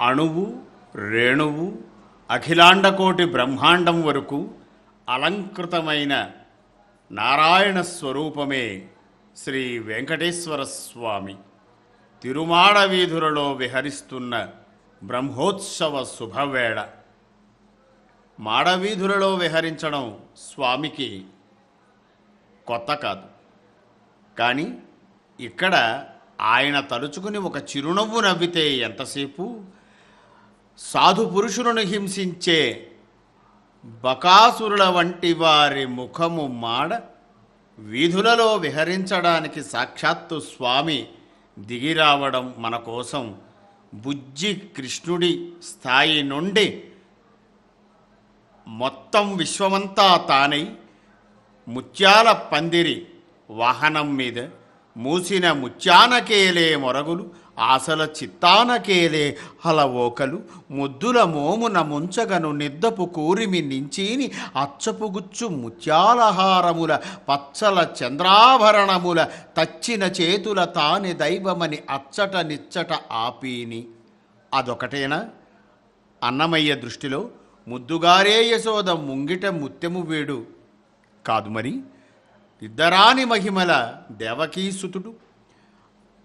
అణువు రేణువు అఖిలాండకోటి బ్రహ్మాండం వరకు అలంకృతమైన నారాయణ స్వరూపమే శ్రీ వెంకటేశ్వర స్వామి. తిరుమాడ వీధులలో విహరిస్తున్న బ్రహ్మోత్సవ శుభవేళ. మాడవీధులలో విహరించడం స్వామికి కొత్త కాదు. కానీ ఇక్కడ ఆయన తలుచుకుని ఒక చిరునవ్వు నవ్వితే ఎంతసేపు? సాధు పురుషులను హింసించే బకాసురుల వంటి వారి ముఖము మాడ వీధులలో విహరించడానికి సాక్షాత్తు స్వామి దిగిరావడం మన కోసం బుజ్జి కృష్ణుడి స్థాయి నుండి మొత్తం విశ్వమంతా తానై ముత్యాల పందిరి వాహనం మీద మూసిన ముత్యానకేలే మొరగులు ఆశల చిత్తానకేలే హలవోకలు ముద్దుల మోమున ముంచగను నిద్దపు కూరిమి నించీని అచ్చపుగుచ్చు ముత్యాలహారముల పచ్చల చంద్రాభరణముల తచ్చిన చేతుల తాని దైవమని అచ్చట నిచ్చట ఆపీని. అదొకటేనా? అన్నమయ్య దృష్టిలో ముద్దుగారే యశోద ముంగిట ముత్యము వేడు. కాదు మరి ఇద్దరాని మహిమల దేవకీసుతుడు.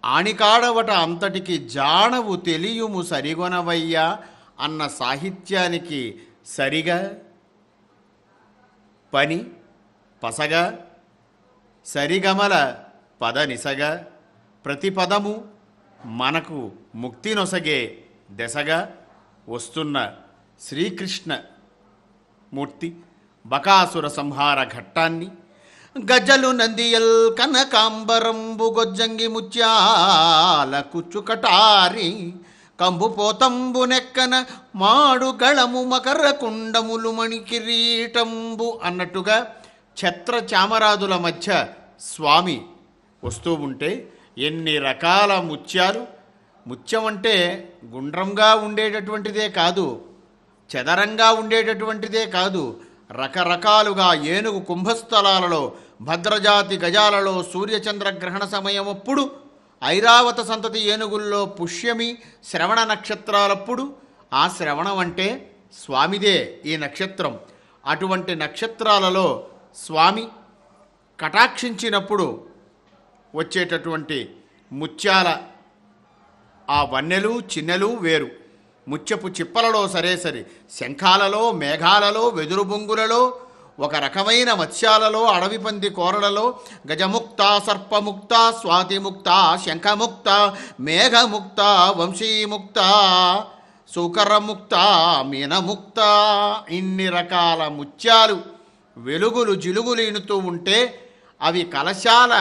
ఆణికాడవట అంతటికి జానవు తెలియుము సరిగొనవయ్యా అన్న సాహిత్యానికి సరిగా పని పసగా సరిగమల పదనిసగా ప్రతి పదము మనకు ముక్తి నొసగే దశగా వస్తున్న శ్రీకృష్ణ మూర్తి బకాసుర సంహార ఘట్టాన్ని గజలు నందియల్ కనకాంబరంబు గొజ్జంగి ముత్యాల కుచ్చుకటారి కంబు పోతంబు నెక్కన మాడు గళము మకర కుండములు మణి కిరీటంబు అన్నట్టుగా ఛత్ర చామరాదుల మధ్య స్వామి వస్తూ ఉంటే ఎన్ని రకాల ముత్యాలు? ముత్యం అంటే గుండ్రంగా ఉండేటటువంటిదే కాదు చదరంగా ఉండేటటువంటిదే కాదు. రకరకాలుగా ఏనుగు కుంభస్థలాలలో భద్రజాతి గజాలలో సూర్యచంద్రగ్రహణ సమయమప్పుడు ఐరావత సంతతి ఏనుగుల్లో పుష్యమి శ్రవణ నక్షత్రాలప్పుడు ఆ శ్రవణం అంటే స్వామిదే ఈ నక్షత్రం. అటువంటి నక్షత్రాలలో స్వామి కటాక్షించినప్పుడు వచ్చేటటువంటి ముత్యాల ఆ వన్నెలు చిన్నెలు వేరు. ముత్యపు చిప్పలలో సరే సరి శంఖాలలో మేఘాలలో వెదురు బొంగులలో ఒక రకమైన మత్స్యాలలో అడవి పంది కోరలలో గజముక్త సర్పముక్త స్వాతిముక్త శంఖముక్త మేఘముక్త వంశీముక్త సుకరముక్త మీనముక్త ఇన్ని రకాల ముత్యాలు వెలుగులు జిలుగులు ఇనుతూ ఉంటే అవి కలశాల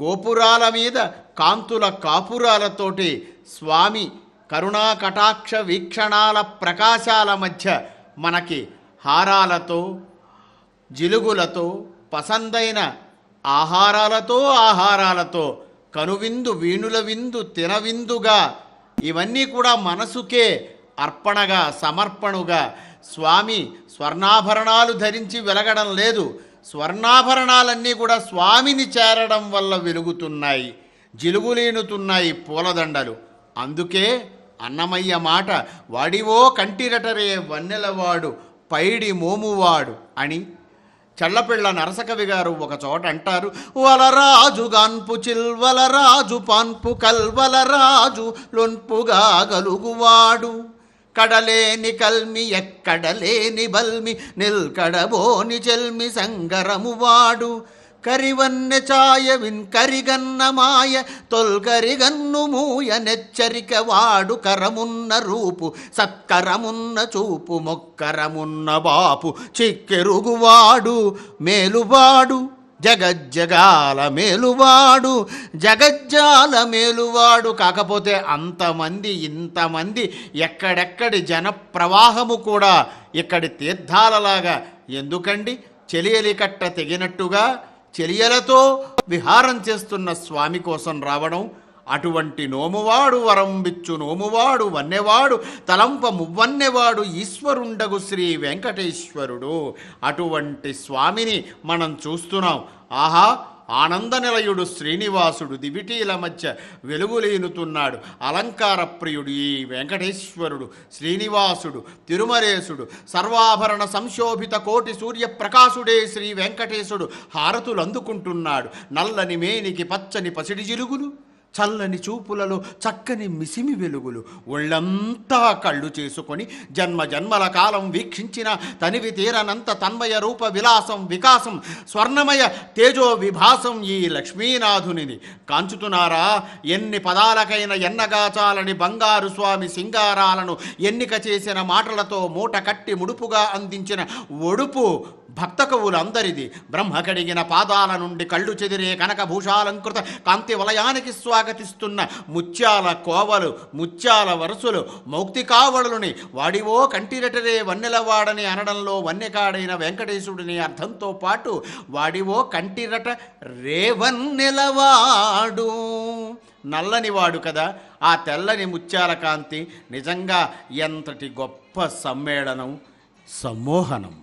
గోపురాల మీద కాంతుల కాపురాలతోటి స్వామి కరుణా కటాక్ష వీక్షణాల ప్రకాశాల మధ్య మనకి హారాలతో జిలుగులతో పసందైన ఆహారాలతో ఆహారాలతో కనువిందు వీణుల విందు తినవిందుగా ఇవన్నీ కూడా మనసుకే అర్పణగా సమర్పణుగా. స్వామి స్వర్ణాభరణాలు ధరించి వెలగడం లేదు. స్వర్ణాభరణాలన్నీ కూడా స్వామిని చేరడం వల్ల వెలుగుతున్నాయి జిలుగులీనుతున్నాయి పూలదండలు. అందుకే అన్నమయ్య మాట వాడివో కంటిరటరే వన్నెలవాడు పైడి మోమువాడు అని చల్లపిళ్ళ నరసకవి గారు ఒక చోట అంటారు వలరాజు గాన్పు చిల్వలరాజు పాన్పు కల్వలరాజు లొన్పుగా గలుగువాడు కడలేని కల్మి ఎక్కడలేని బల్మి నిల్కడబోని చెల్మి సంగరము వాడు కరివన్నె ఛాయ విన్ కరిగన్న మాయ తొల్కరిగన్ను మూయ నెచ్చరిక కరమున్న రూపు సత్కరమున్న చూపు మొక్కరమున్న బాపు చిక్కెరుగువాడు మేలువాడు జగజ్జగాల మేలువాడు జగజ్జాల మేలువాడు కాకపోతే అంతమంది ఇంతమంది ఎక్కడెక్కడి జనప్రవాహము కూడా ఇక్కడి తీర్థాలలాగా ఎందుకండి చెలియలికట్ట తెగినట్టుగా చెలియలతో విహారం చేస్తున్న స్వామి కోసం రావడం అటువంటి నోమువాడు వరంబిచ్చు నోమువాడు వన్నెవాడు తలంప మువ్వన్నెవాడు ఈశ్వరుండగు శ్రీ వెంకటేశ్వరుడు. అటువంటి స్వామిని మనం చూస్తున్నాం. ఆహా ఆనందనిలయుడు శ్రీనివాసుడు దివిటీల మధ్య వెలుగులీనుతున్నాడు. అలంకార ప్రియుడు ఈ వెంకటేశ్వరుడు శ్రీనివాసుడు తిరుమరేశుడు సర్వాభరణ సంశోభిత కోటి సూర్యప్రకాశుడే శ్రీ వెంకటేశుడు హారతులు అందుకుంటున్నాడు నల్లని మేనికి పచ్చని పసిడి జిలుగులు చల్లని చూపులలో చక్కని మిసిమి వెలుగులు. ఒళ్ళంతా కళ్ళు చేసుకొని జన్మ జన్మల కాలం వీక్షించిన తనివి తీరనంత తన్మయ రూప విలాసం వికాసం స్వర్ణమయ తేజో విభాసం ఈ లక్ష్మీనాథునిది. కాంచుతున్నారా? ఎన్ని పదాలకైన ఎన్నగాచాలని బంగారు స్వామి సింగారాలను ఎన్నిక చేసిన మాటలతో మూట కట్టి ముడుపుగా అందించిన ఒడుపు భక్త కవులందరిది బ్రహ్మ కడిగిన పాదాల నుండి కళ్ళు చెదిరే కనకభూషాలంకృత కాంతి వలయానికి స్వాగతిస్తున్న ముత్యాల కోవలు ముత్యాల వరుసలు మౌక్తికావళుని వాడివో కంటిరెటరే వన్నెలవాడని అనడంలో వన్నెకాడైన వెంకటేశుడిని అర్థంతో పాటు వాడివో కంటిరట రేవన్నెలవాడు నల్లనివాడు కదా ఆ తెల్లని ముత్యాల కాంతి నిజంగా ఎంతటి గొప్ప సమ్మేళనం సమ్మోహనం.